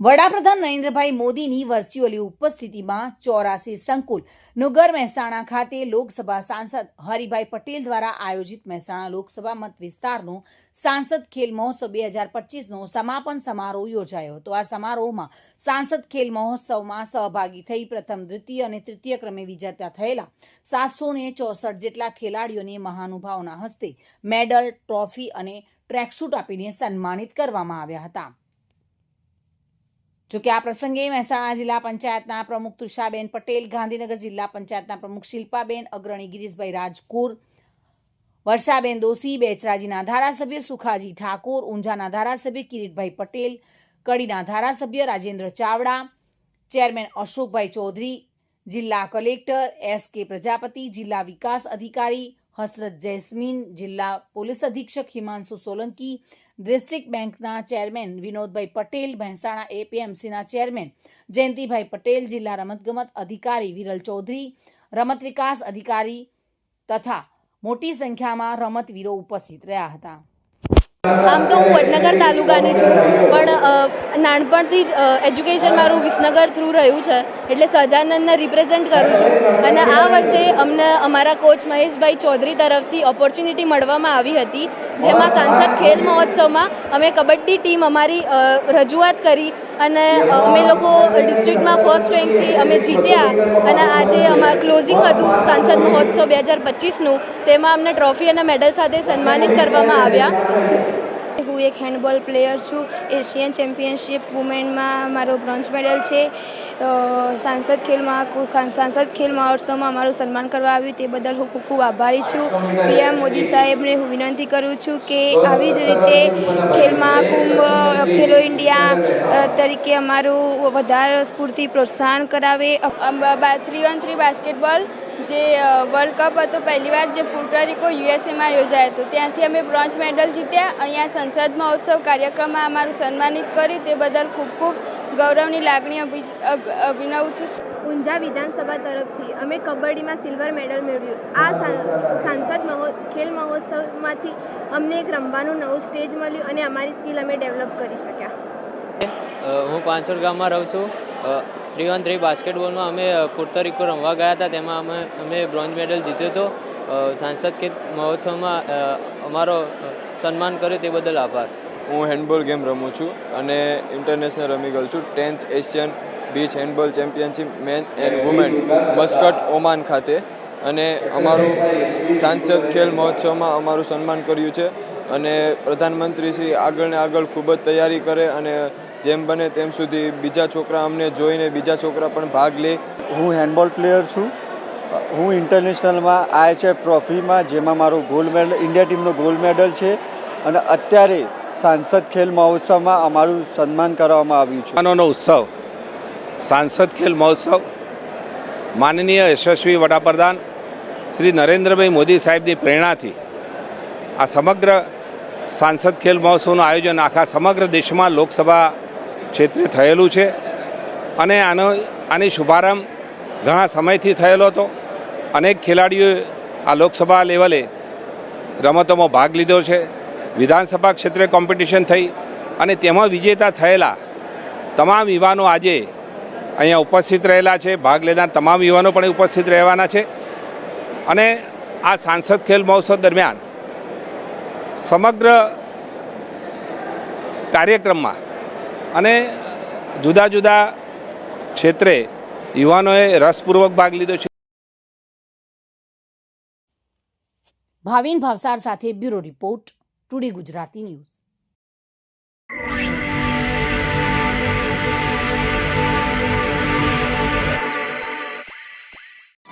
વડાપ્રધાન નરેન્દ્રભાઈ મોદીની વર્ચ્યુઅલી ઉપસ્થિતિમાં ચોરાસી સંકુલ, નુગર મહેસાણા ખાતે લોકસભા સાંસદ હરિભાઈ પટેલ દ્વારા આયોજિત મહેસાણા લોકસભા મત વિસ્તારનો સાંસદ ખેલ મહોત્સવ બે હજાર પચીસનો સમાપન સમારોહ યોજાયો હતો. આ સમારોહમાં સાંસદ ખેલ મહોત્સવમાં સહભાગી થઈ પ્રથમ, દ્વિતીય અને તૃતીય ક્રમે વિજેતા થયેલા સાતસો ને ચોસઠ જેટલા ખેલાડીઓને મહાનુભાવના હસ્તે મેડલ, ટ્રોફી અને ટ્રેકસૂટ આપીને સન્માનિત કરવામાં આવ્યા હતા. જોકે આ પ્રસંગે મહેસાણા જિલ્લા પંચાયતના પ્રમુખ તુષાબેન પટેલ ગાંધીનગર જિલ્લા પંચાયતના પ્રમુખ શિલ્પાબેન અગ્રણી ગિરીશભાઈ રાજકુર વર્ષાબેન દોશી બેચરાજીના ધારાસભ્ય સુખાજી ઠાકોર ઊંઝાના ધારાસભ્ય કિરીટભાઈ પટેલ કડીના ધારાસભ્ય રાજેન્દ્ર ચાવડા ચેરમેન અશોકભાઈ ચૌધરી જિલ્લા કલેક્ટર એસ કે પ્રજાપતિ જિલ્લા વિકાસ અધિકારી હસરત જૈસ્મીન જિલ્લા પોલીસ અધિક્ષક હિમાંશુ સોલંકી, ડિસ્ટ્રિક્ટ બેંકના ચેરમેન વિનોદભાઈ પટેલ, મહેસાણા એપીએમસીના ચેરમેન જયંતિભાઈ પટેલ, જિલ્લા રમતગમત અધિકારી વિરલ ચૌધરી, રમત વિકાસ અધિકારી તથા મોટી સંખ્યામાં રમતવીરો ઉપસ્થિત રહ્યા હતા. આમ તો હું વડનગર તાલુકાની છું, પણ નાનપણથી જ એજ્યુકેશન મારું વિસનગર થ્રુ રહ્યું છે, એટલે સહજાનંદને રિપ્રેઝેન્ટ કરું છું. અને આ વર્ષે અમને, અમારા કોચ મહેશભાઈ ચૌધરી તરફથી ઓપોર્ચ્યુનિટી મળવામાં આવી હતી, જેમાં સાંસદ ખેલ મહોત્સવમાં અમે કબડ્ડી ટીમ અમારી રજૂઆત કરી અને અમે લોકો ડિસ્ટ્રિક્ટમાં ફર્સ્ટ રેન્કથી અમે જીત્યા. અને આજે અમારું ક્લોઝિંગ હતું સાંસદ મહોત્સવ બે હજાર પચીસનું, તેમાં અમને ટ્રોફી અને મેડલ સાથે સન્માનિત કરવામાં આવ્યા. હું એક હેન્ડબોલ પ્લેયર છું. એશિયન ચેમ્પિયનશિપ વુમેનમાં મારો બ્રોન્ઝ મેડલ છે. સાંસદ ખેલ સાંસદ ખેલ મહોત્સવમાં અમારું સન્માન કરવા આવ્યું તે બદલ હું ખૂબ ખૂબ આભારી છું. પીએમ મોદી સાહેબને હું વિનંતી કરું છું કે આવી જ રીતે ખેલ મહાકુંભ ખેલો ઇન્ડિયા તરીકે અમારું વધારે સ્ફૂર્તિ પ્રોત્સાહન કરાવે. થ્રી ઓન થ્રી બાસ્કેટબોલ જે વર્લ્ડ કપ હતો પહેલીવાર જે પુર્ટરિકો યુએસએમાં યોજાયો હતો. ત્યાંથી અમે બ્રોન્ઝ મેડલ જીત્યા. અહીંયા સંસદ મહોત્સવ કાર્યક્રમમાં અમારું સન્માનિત કર્યું. તે બદલ ખૂબ ખૂબ ગૌરવની લાગણી અભિ અભ- અભિનવું છું. ઊંઝા વિધાનસભા તરફથી અમે કબડ્ડીમાં સિલ્વર મેડલ મેળવ્યું. આ સાંસદ મહો ખેલ મહોત્સવમાંથી અમને એક રમવાનું નવું સ્ટેજ મળ્યું અને અમારી સ્કિલ અમે ડેવલપ કરી શક્યા. હું પાંચોડ ગામમાં રહું છું. થ્રી ઓન થ્રી બાસ્કેટબોલમાં અમે પુર્તરિકો રમવા ગયા હતા. તેમાં અમે અમે બ્રોન્ઝ મેડલ જીત્યો હતો. સાંસદ ખેત મહોત્સવમાં અમારો સન્માન કર્યો તે બદલ આભાર. હું હેન્ડબોલ ગેમ રમું છું અને ઇન્ટરનેશનલ રમી ગયો છું. Tenth Asian beach handball championship men and women Muscat Oman ખાતે. અને અમારું સાંસદ ખેલ મહોત્સવમાં અમારું સન્માન કર્યું છે. અને પ્રધાનમંત્રી શ્રી આગળ ને આગળ ખૂબ જ તૈયારી કરે અને જેમ બને તેમ સુધી બીજા છોકરા અમને જોઈને બીજા છોકરા પણ ભાગ લે. હું હેન્ડબોલ પ્લેયર છું. હું ઇન્ટરનેશનલમાં આઈએચએફ ટ્રોફીમાં જેમાં મારો ગોલ્ડ મેડલ ઇન્ડિયા ટીમનો ગોલ્ડ મેડલ છે. અને અત્યારે સાંસદ ખેલ મહોત્સવમાં અમારું સન્માન કરવામાં આવ્યું છે. યુવાનોનો ઉત્સવ. સાંસદ ખેલ મહોત્સવ. માનનીય યશસ્વી વડાપ્રધાન શ્રી નરેન્દ્રભાઈ મોદી સાહેબની પ્રેરણાથી આ સમગ્ર સાંસદ ખેલ મહોત્સવનું આયોજન આખા સમગ્ર દેશમાં લોકસભા ક્ષેત્રે થયેલું છે. અને આનો, આની શુભારંભ ઘણા સમયથી થયેલો હતો. અનેક ખેલાડીઓએ આ લોકસભા લેવલે રમતોમાં ભાગ લીધો છે. વિધાનસભા ક્ષેત્રે કોમ્પિટિશન થઈ અને તેમાં વિજેતા થયેલા તમામ યુવાનો આજે અહીંયા ઉપસ્થિત રહેલા છે. ભાગ લેનાર તમામ યુવાનો પણ ઉપસ્થિત રહેવાના છે. અને આ સાંસદ ખેલ મહોત્સવ દરમિયાન સમગ્ર કાર્યક્રમમાં અને જુદા જુદા ક્ષેત્રે યુવાનોએ રસપૂર્વક ભાગ લીધો છે. ભાવિન ભાવસાર સાથે bureau report today Gujarati news.